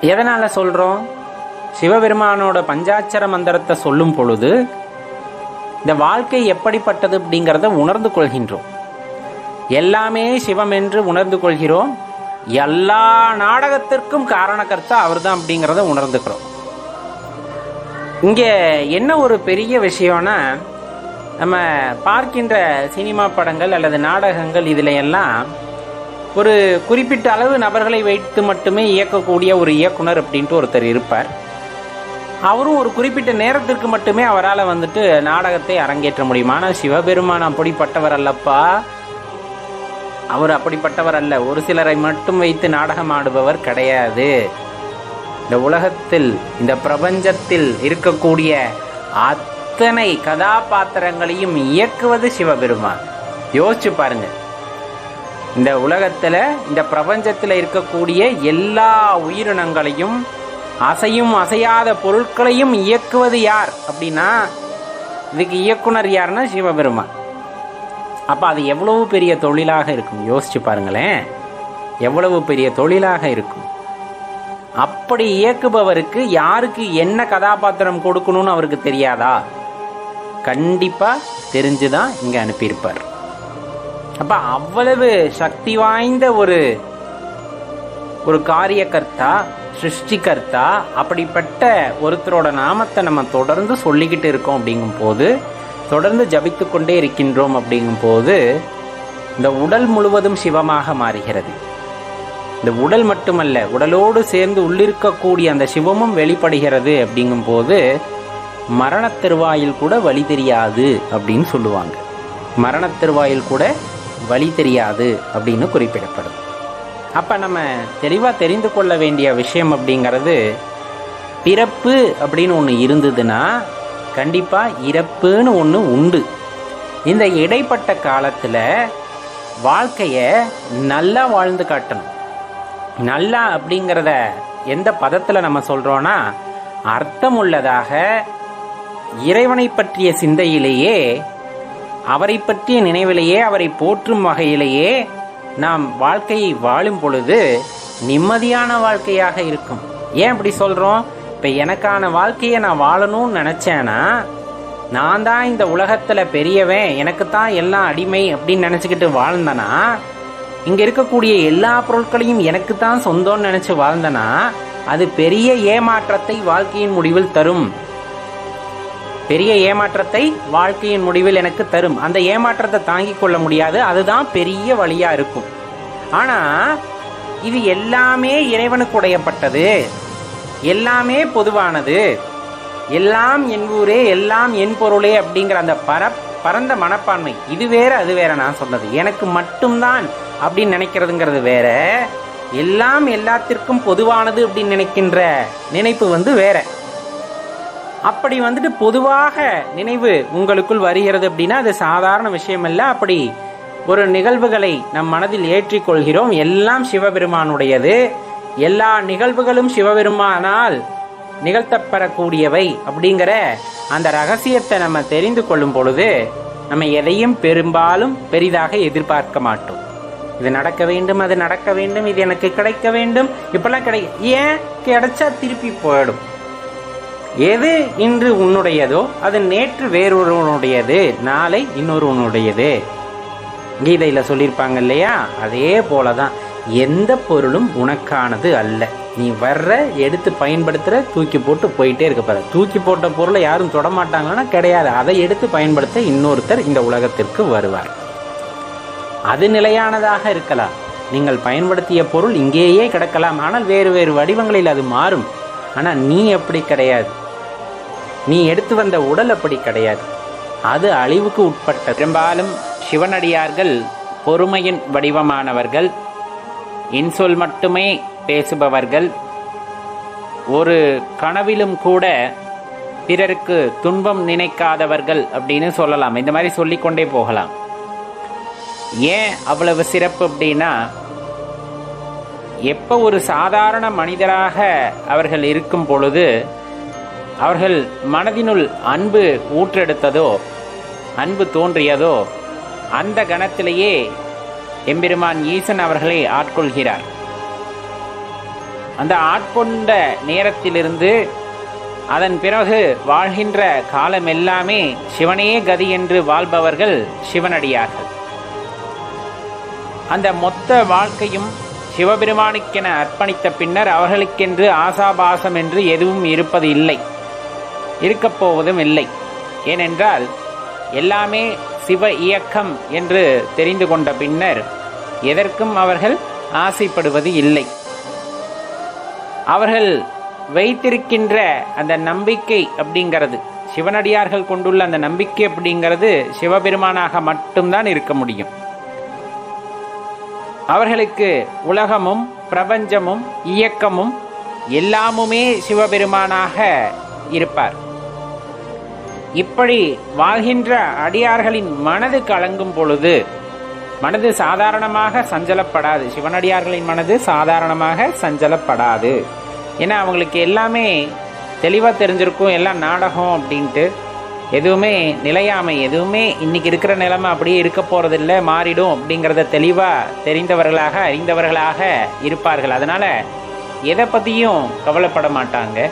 எதனால் சொல்கிறோம் சிவபெருமானோட பஞ்சாட்சர மந்திரத்தை சொல்லும் பொழுது இந்த வாழ்க்கை எப்படிப்பட்டது அப்படிங்கிறத உணர்ந்து கொள்கின்றோம். எல்லாமே சிவம் என்று உணர்ந்து கொள்கிறோம். எல்லா நாடகத்திற்கும் காரணக்கர்த்தா அவர்தான் அப்படிங்கிறத உணர்ந்துக்கிறோம். இங்கே என்ன ஒரு பெரிய விஷயம்னா நம்ம பார்க்கின்ற சினிமா படங்கள் அல்லது நாடகங்கள் இதில் எல்லாம் ஒரு குறிப்பிட்ட அளவு நபர்களை வைத்து மட்டுமே இயக்கக்கூடிய ஒரு இயக்குனர் அப்படின்ட்டு ஒருத்தர் இருப்பார். அவரும் ஒரு குறிப்பிட்ட நேரத்திற்கு மட்டுமே அவரால் வந்துட்டு நாடகத்தை அரங்கேற்ற முடியும். ஆனால் சிவபெருமான் அப்படிப்பட்டவர் அல்லப்பா. அவர் அப்படிப்பட்டவர் அல்ல. ஒரு சிலரை மட்டும் வைத்து நாடகம் ஆடுபவர் கிடையாது. இந்த உலகத்தில் இந்த பிரபஞ்சத்தில் இருக்கக்கூடிய அத்தனை கதாபாத்திரங்களையும் இயக்குவது சிவபெருமான். யோசிச்சு பாருங்கள் இந்த உலகத்தில் இந்த பிரபஞ்சத்தில் இருக்கக்கூடிய எல்லா உயிரினங்களையும் அசையும் அசையாத பொருட்களையும் இயக்குவது யார்? அப்படின்னா இதுக்கு இயக்குனர் யாருன்னா சிவபெருமான். அப்போ அது எவ்வளவு பெரிய தொழிலாக இருக்கும்? யோசிச்சு பாருங்களேன். எவ்வளவு பெரிய தொழிலாக இருக்கும்? அப்படி இயக்குபவருக்கு யாருக்கு என்ன கதாபாத்திரம் கொடுக்கணும்னு அவருக்கு தெரியாதா? கண்டிப்பாக தெரிஞ்சுதான் இங்கே அனுப்பியிருப்பார். அப்ப அவ்வளவு சக்தி வாய்ந்த ஒரு ஒரு காரியகர்த்தா சிருஷ்டிகர்த்தா அப்படிப்பட்ட ஒருத்தரோட நாமத்தை நம்ம தொடர்ந்து சொல்லிக்கிட்டு இருக்கோம் அப்படிங்கும் போது தொடர்ந்து ஜபித்து கொண்டே இருக்கின்றோம் அப்படிங்கும் போது இந்த உடல் முழுவதும் சிவமாக மாறுகிறது. இந்த உடல் மட்டுமல்ல உடலோடு சேர்ந்து உள்ளிருக்கக்கூடிய அந்த சிவமும் வெளிப்படுகிறது அப்படிங்கும் போது மரணத் திருவாயில் கூட வழி தெரியாது அப்படின்னு சொல்லுவாங்க. மரணத் திருவாயில் கூட வழி தெரியாது அப்படின்னு குறிப்பிடப்படும். அப்போ நம்ம தெளிவாக தெரிந்து கொள்ள வேண்டிய விஷயம் அப்படிங்கிறது பிறப்பு அப்படின்னு ஒன்று இருந்ததுன்னா கண்டிப்பாக இறப்புன்னு ஒன்று உண்டு. இந்த இடைப்பட்ட காலத்தில் வாழ்க்கையை நல்லா வாழ்ந்து காட்டணும். நல்லா அப்படிங்கிறத எந்த பதத்தில் நம்ம சொல்கிறோன்னா அர்த்தமுள்ளதாக இறைவனை பற்றிய சிந்தையிலேயே அவரை பற்றிய நினைவிலேயே அவரை போற்றும் வகையிலேயே நாம் வாழ்க்கையை வாழும் பொழுது நிம்மதியான வாழ்க்கையாக இருக்கும். ஏன் அப்படி சொல்றோம்? இப்ப எனக்கான வாழ்க்கையை நான் வாழணும்னு நினச்சேன்னா நான் தான் இந்த உலகத்துல பெரியவன் எனக்கு தான் எல்லாம் அடிமை அப்படின்னு நினைச்சுக்கிட்டு வாழ்ந்தனா இங்க இருக்கக்கூடிய எல்லா பொருட்களையும் எனக்கு தான் சொந்தம்னு நினைச்சு வாழ்ந்தனா அது பெரிய ஏமாற்றத்தை வாழ்க்கையின் முடிவில் தரும். பெரிய ஏமாற்றத்தை வாழ்க்கையின் முடிவில் எனக்கு தரும். அந்த ஏமாற்றத்தை தாங்கிக் கொள்ள முடியாது. அதுதான் பெரிய வழியா இருக்கும். ஆனா இது எல்லாமே இறைவனுக்கு உடையப்பட்டது எல்லாமே பொதுவானது. எல்லாம் என் ஊரே எல்லாம் என் பொருளே அப்படிங்கிற அந்த பர பரந்த மனப்பான்மை. இது வேற அது வேற நான் சொன்னது. எனக்கு மட்டும்தான் அப்படின்னு நினைக்கிறதுங்கிறது வேற. எல்லாம் எல்லாத்திற்கும் பொதுவானது அப்படின்னு நினைக்கின்ற நினைப்பு வந்து வேற. அப்படி வந்துட்டு பொதுவாக நினைவு உங்களுக்குள் வருகிறது அப்படின்னா அது சாதாரண விஷயம் அல்ல அப்படி ஒரு நிகழ்வுகளை நம் மனதில் ஏற்றிக்கொள்கிறோம். எல்லாம் சிவபெருமானுடையது. எல்லா நிகழ்வுகளும் சிவபெருமானால் நிகழ்த்தப்படக்கூடியவை அப்படிங்கிற அந்த ரகசியத்தை நம்ம தெரிந்து கொள்ளும் பொழுது நம்ம எதையும் பெரும்பாலும் பெரிதாக எதிர்பார்க்க மாட்டோம். இது நடக்க வேண்டும் அது நடக்க வேண்டும் இது எனக்கு கிடைக்க வேண்டும் இப்பெல்லாம் கிடை ஏன் கிடைச்சா திருப்பி போயிடும். எது இன்று உன்னுடையதோ அது நேற்று வேறொருவனுடையது நாளை இன்னொருவனுடையது. கீதையில் சொல்லியிருப்பாங்க இல்லையா? அதே போலதான். எந்த பொருளும் உனக்கானது அல்ல. நீ வர்ற எடுத்து பயன்படுத்துகிற தூக்கி போட்டு போயிட்டே இருக்க பாரு. தூக்கி போட்ட பொருளை யாரும் தொடமாட்டாங்கன்னா கிடையாது. அதை எடுத்து பயன்படுத்த இன்னொருத்தர் இந்த உலகத்திற்கு வருவார். அது நிலையானதாக இருக்கலாம். நீங்கள் பயன்படுத்திய பொருள் இங்கேயே கிடக்கலாம். ஆனால் வேறு வேறு வடிவங்களில் அது மாறும். ஆனால் நீ அப்படி கிடையாது. நீ எடுத்து வந்த உடல் அப்படி கிடையாது. அது அழிவுக்கு உட்பட்ட பெரும்பாலும் சிவனடியார்கள் பொறுமையின் வடிவமானவர்கள். இன்சொல் மட்டுமே பேசுபவர்கள். ஒரு கனவிலும் கூட பிறருக்கு துன்பம் நினைக்காதவர்கள் அப்படின்னு சொல்லலாம். இந்த மாதிரி சொல்லிக்கொண்டே போகலாம். ஏன் அவ்வளவு சிறப்பு அப்படின்னா எப்போ ஒரு சாதாரண மனிதராக அவர்கள் இருக்கும் பொழுது அவர்கள் மனதினுள் அன்பு ஊற்றெடுத்ததோ அன்பு தோன்றியதோ அந்த கணத்திலேயே எம்பெருமான் ஈசன் அவர்களை ஆட்கொள்கிறார். அந்த ஆட்கொண்ட நேரத்திலிருந்து அதன் பிறகு வாழ்கின்ற காலம் எல்லாமே சிவனே கதி என்று வாழ்பவர்கள் சிவனடியார்கள். அந்த மொத்த வாழ்க்கையும் சிவபெருமானுக்கென அர்ப்பணித்த பின்னர் அவர்களுக்கென்று ஆசாபாசம் என்று எதுவும் இருப்பது இல்லை இருக்கப்போவதும் இல்லை ஏனென்றால் எல்லாமே சிவ இயக்கம் என்று தெரிந்து கொண்ட பின்னர் எதற்கும் அவர்கள் ஆசைப்படுவது இல்லை. அவர்கள் வைத்திருக்கின்ற அந்த நம்பிக்கை அப்படிங்கிறது சிவனடியார்கள் கொண்டுள்ள அந்த நம்பிக்கை அப்படிங்கிறது சிவபெருமானாக மட்டும்தான் இருக்க முடியும். அவர்களுக்கு உலகமும் பிரபஞ்சமும் இயக்கமும் எல்லாமுமே சிவபெருமானாக இருப்பார். இப்படி வாழ்கின்ற அடியார்களின் மனது கலங்கும் பொழுது மனது சாதாரணமாக சஞ்சலப்படாது. சிவனடியார்களின் மனது சாதாரணமாக சஞ்சலப்படாது. ஏன்னா அவங்களுக்கு எல்லாமே தெளிவாக தெரிஞ்சிருக்கும் எல்லாம் நாடகம் அப்படின்ட்டு. எதுவுமே நிலையாமை எதுவுமே இன்னைக்கு இருக்கிற நிலைமை அப்படியே இருக்க போகிறதில்ல மாறிடும் அப்படிங்கிறத தெளிவாக தெரிந்தவர்களாக அறிந்தவர்களாக இருப்பார்கள். அதனால எதை பற்றியும் கவலைப்பட மாட்டாங்க.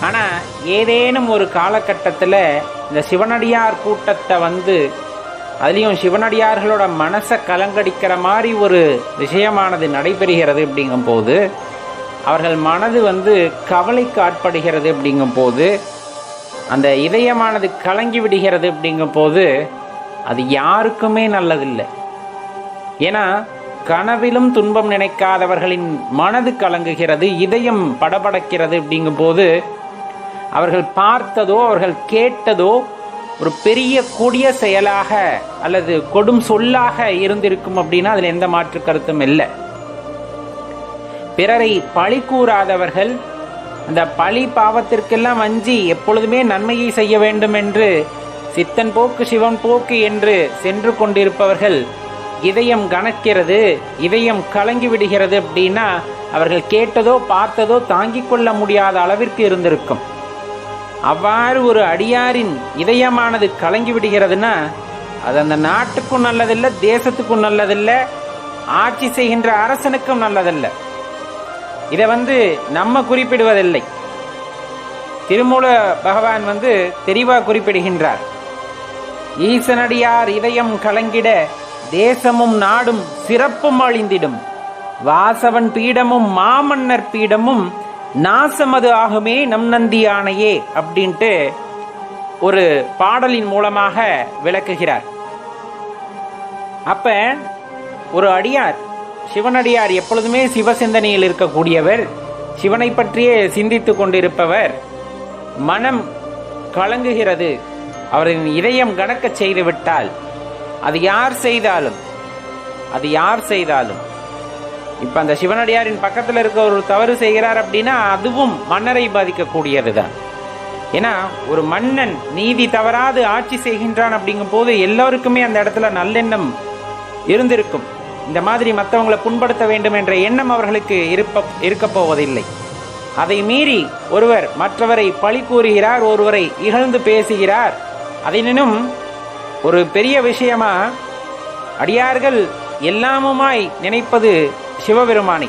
ஆனால் ஏதேனும் ஒரு காலகட்டத்தில் இந்த சிவனடியார் கூட்டத்தை வந்து அதுலேயும் சிவனடியார்களோட மனசை கலங்கடிக்கிற மாதிரி ஒரு விஷயமானது நடைபெறுகிறது அப்படிங்கும் போது அவர்கள் மனது வந்து கவலைக்கு ஆட்படுகிறது அப்படிங்கும் போது அந்த இதயமானது கலங்கி விடுகிறது அப்படிங்கும் போது அது யாருக்குமே நல்லதில்லை. ஏன்னா கனவிலும் துன்பம் நினைக்காதவர்களின் மனது கலங்குகிறது இதயம் படபடக்கிறது அப்படிங்கும் போது அவர்கள் பார்த்ததோ அவர்கள் கேட்டதோ ஒரு பெரிய கொடிய செயலாக அல்லது கொடும் சொல்லாக இருந்திருக்கும் அப்படின்னா அதில் எந்த மாற்று கருத்தும் இல்லை. பிறரை பழி கூறாதவர்கள் அந்த பழி பாவத்திற்கெல்லாம் வஞ்சி எப்பொழுதுமே நன்மையை செய்ய வேண்டும் என்று சித்தன் போக்கு சிவன் போக்கு என்று சென்று கொண்டிருப்பவர்கள் இதயம் கணக்கிறது இதயம் கலங்கி விடுகிறது அப்படின்னா அவர்கள் கேட்டதோ பார்த்ததோ தாங்கிக் கொள்ள முடியாத அளவிற்கு இருந்திருக்கும். அவ்வாறு ஒரு அடியாரின் இதயமானது கலங்கி விடுகிறதுனா அது அந்த நாட்டுக்கும் நல்லதில்லை தேசத்துக்கும் நல்லதில்லை ஆட்சி செய்கின்ற அரசனுக்கும் நல்லதல்ல. இதை வந்து நம்ம குறிப்பிடுவதில்லை. திருமூல பகவான் வந்து தெளிவாக குறிப்பிடுகின்றார். ஈசனடியார் இதயம் கலங்கிட தேசமும் நாடும் சிறப்பும் அழிந்திடும். வாசவன் பீடமும் மாமன்னர் பீடமும் நாசம் அது ஆகுமே நம் நந்தி ஆணையே அப்படின்ட்டு ஒரு பாடலின் மூலமாக விளக்குகிறார். அப்ப ஒரு அடியார் சிவனடியார் எப்பொழுதுமே சிவசிந்தனையில் இருக்கக்கூடியவர் சிவனை பற்றியே சிந்தித்துக் கொண்டிருப்பவர் மனம் கலங்குகிறது அவரின் இதயம் கணக்கச் செய்துவிட்டால் அது யார் செய்தாலும் அது யார் செய்தாலும் இப்ப அந்த சிவனடியாரின் பக்கத்துல இருக்க ஒரு தவறு செய்கிறார் அப்படின்னா அதுவும் மன்னரை பாதிக்கக்கூடியதுதான். ஏன்னா ஒரு மன்னன் நீதி தவறாது ஆட்சி செய்கின்றான் அப்படிங்கும் போது எல்லோருக்குமே அந்த இடத்துல நல்லெண்ணம் இருந்திருக்கும். இந்த மாதிரி மற்றவங்களை புண்படுத்த வேண்டும் என்ற எண்ணம் அவர்களுக்கு இருப்ப இருக்க போவதில்லை. அதை மீறி ஒருவர் மற்றவரை பழி கூறுகிறார் ஒருவரை இகழ்ந்து பேசுகிறார். அதனினும் ஒரு பெரிய விஷயமா அடியார்கள் எல்லாமுமாய் நினைப்பது சிவபெருமானை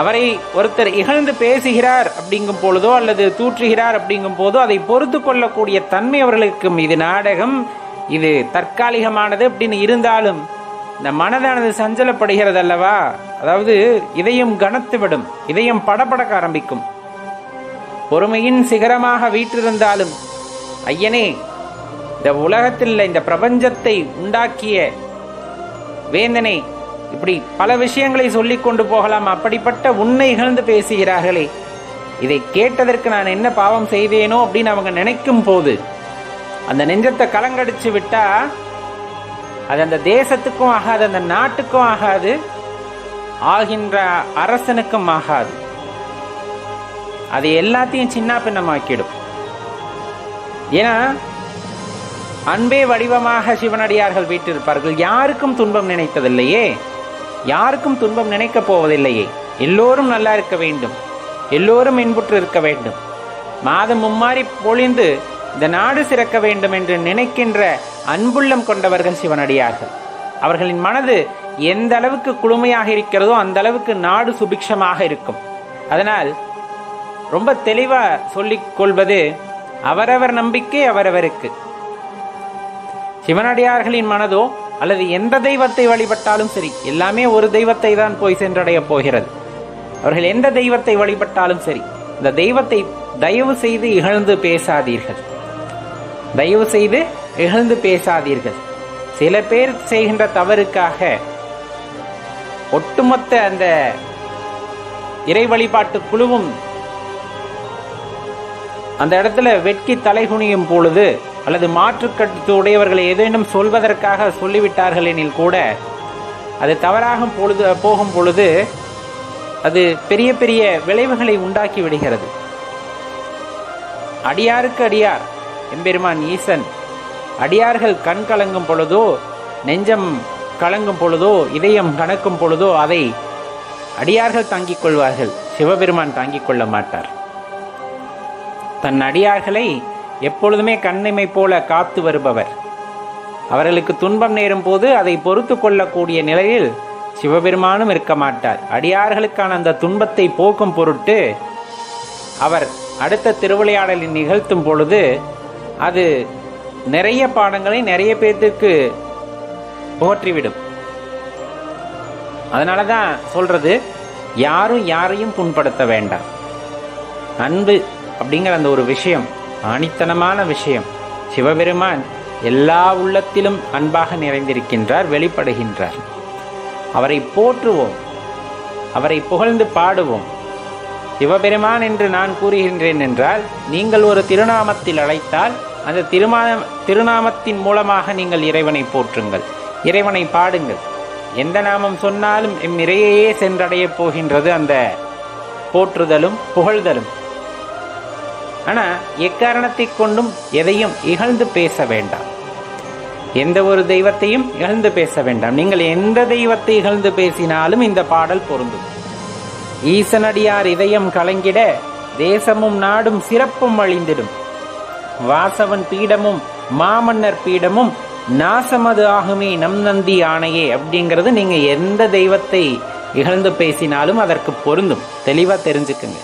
அவரை ஒருத்தர் இகழ்ந்து பேசுகிறார் அப்படிங்கும் பொழுதோ அல்லது தூற்றுகிறார் அப்படிங்கும் போதோ அதை பொறுத்து கொள்ளக்கூடிய தன்மை அவர்களுக்கும் இது நாடகம். இது தற்காலிகமானது அப்படின்னு இருந்தாலும் இந்த மனதானது சஞ்சலப்படுகிறது அல்லவா அதாவது இதயம் கனத்து விடும் இதயம் படபடக்க ஆரம்பிக்கும். பொறுமையின் சிகரமாக வீற்றிருந்தாலும் ஐயனே இந்த உலகத்தில் இந்த பிரபஞ்சத்தை உண்டாக்கிய வேந்தனை இப்படி பல விஷயங்களை சொல்லிக் கொண்டு போகலாம். அப்படிப்பட்ட உண்மை இகழ்ந்து பேசுகிறார்களே. இதை கேட்டதற்கு நான் என்ன பாவம் செய்வேனோ அப்படின்னு அவங்க நினைக்கும் போது அந்த நெஞ்சத்தை கலங்கடிச்சு விட்டா அது அந்த தேசத்துக்கும் ஆகாது அந்த நாட்டுக்கும் ஆகாது ஆகின்ற அரசனுக்கும் ஆகாது. அது எல்லாத்தையும் சின்ன பின்னமாக்கிடும். ஏன்னா அன்பே வடிவமாக சிவனடியார்கள் வீட்டிருப்பார்கள். யாருக்கும் துன்பம் நினைத்ததில்லையே. யாருக்கும் துன்பம் நினைக்கப் போவதில்லையே. எல்லோரும் நல்லா இருக்க வேண்டும். எல்லோரும் இன்புற்று இருக்க வேண்டும். மாதம் மும்மாறி பொழிந்து இந்த நாடு சிறக்க வேண்டும் என்று நினைக்கின்ற அன்புள்ளம் கொண்டவர்கள் சிவனடியார்கள். அவர்களின் மனது எந்த அளவுக்கு குளுமையாக இருக்கிறதோ அந்த அளவுக்கு நாடு சுபிக்ஷமாக இருக்கும். அதனால் ரொம்ப தெளிவா சொல்லிக் கொள்வது அவரவர் நம்பிக்கை அவரவருக்கு. சிவனடியார்களின் மனதோ அல்லது எந்த தெய்வத்தை வழிபட்டாலும் சரி எல்லாமே ஒரு தெய்வத்தை தான் போய் சென்றடைய போகிறது. அவர்கள் எந்த தெய்வத்தை வழிபட்டாலும் சரி இந்த தெய்வத்தை தயவு செய்து இகழ்ந்து பேசாதீர்கள். தயவு செய்து இகழ்ந்து பேசாதீர்கள். சில பேர் செய்கின்ற தவறுக்காக ஒட்டுமொத்த அந்த இறை வழிபாட்டு குழுவும் அந்த இடத்துல வெட்கி தலைகுனியும் பொழுது அல்லது மாற்றுக்கட்டு உடையவர்களை ஏதேனும் சொல்வதற்காக சொல்லிவிட்டார்கள் எனில் கூட அது தவறாக பொழுது போகும் பொழுது அது பெரிய பெரிய விளைவுகளை உண்டாக்கி விடுகிறது. அடியாருக்கு அடியார் எம்பெருமான் ஈசன் அடியார்கள் கண் கலங்கும் பொழுதோ நெஞ்சம் கலங்கும் பொழுதோ இதயம் கணக்கும் பொழுதோ அதை அடியார்கள் தாங்கிக் கொள்வார்கள். சிவபெருமான் தாங்கிக் கொள்ள மாட்டார். தன் அடியார்களை எப்பொழுதுமே கண்ணிமை போல காத்து வருபவர். அவர்களுக்கு துன்பம் நேரும் போது அதை பொறுத்து கொள்ளக்கூடிய நிலையில் சிவபெருமானும் இருக்க மாட்டார். அடியார்களுக்கான அந்த துன்பத்தை போக்கும் பொருட்டு அவர் அடுத்த திருவிளையாடலில் நிகழ்த்தும் பொழுது அது நிறைய பாடங்களை நிறைய பேர்த்துக்கு புகற்றிவிடும் அதனால தான் சொல்றது யாரும் யாரையும் புண்படுத்த வேண்டாம். அன்பு அப்படிங்கிற அந்த ஒரு விஷயம். ஆணித்தனமான விஷயம். சிவபெருமான் எல்லா உள்ளத்திலும் அன்பாக நிறைந்திருக்கின்றார் வெளிப்படுகின்றார். அவரை போற்றுவோம். அவரை புகழ்ந்து பாடுவோம். சிவபெருமான் என்று நான் கூறுகின்றேன் என்றால் நீங்கள் ஒரு திருநாமத்தில் அழைத்தால் அந்த திருமா திருநாமத்தின் மூலமாக நீங்கள் இறைவனை போற்றுங்கள். இறைவனை பாடுங்கள். எந்த நாமம் சொன்னாலும் எம் இறையையே சென்றடையப் போகின்றது அந்த போற்றுதலும் புகழ்தலும். ஆனா எக்காரணத்தை கொண்டும் எதையும் இகழ்ந்து பேச வேண்டாம். எந்த ஒரு தெய்வத்தையும் இகழ்ந்து பேச வேண்டாம். நீங்கள் எந்த தெய்வத்தை இகழ்ந்து பேசினாலும் இந்த பாடல் பொருந்தும். ஈசனடியார் இதயம் கலங்கிட தேசமும் நாடும் சிறப்பும் அழிந்திடும். வாசவன் பீடமும் மாமன்னர் பீடமும் நாசமது ஆகுமே நம் நந்தி ஆணையே அப்படிங்கிறது நீங்க எந்த தெய்வத்தை இகழ்ந்து பேசினாலும் அதற்கு பொருந்தும். தெளிவா தெரிஞ்சுக்குங்க.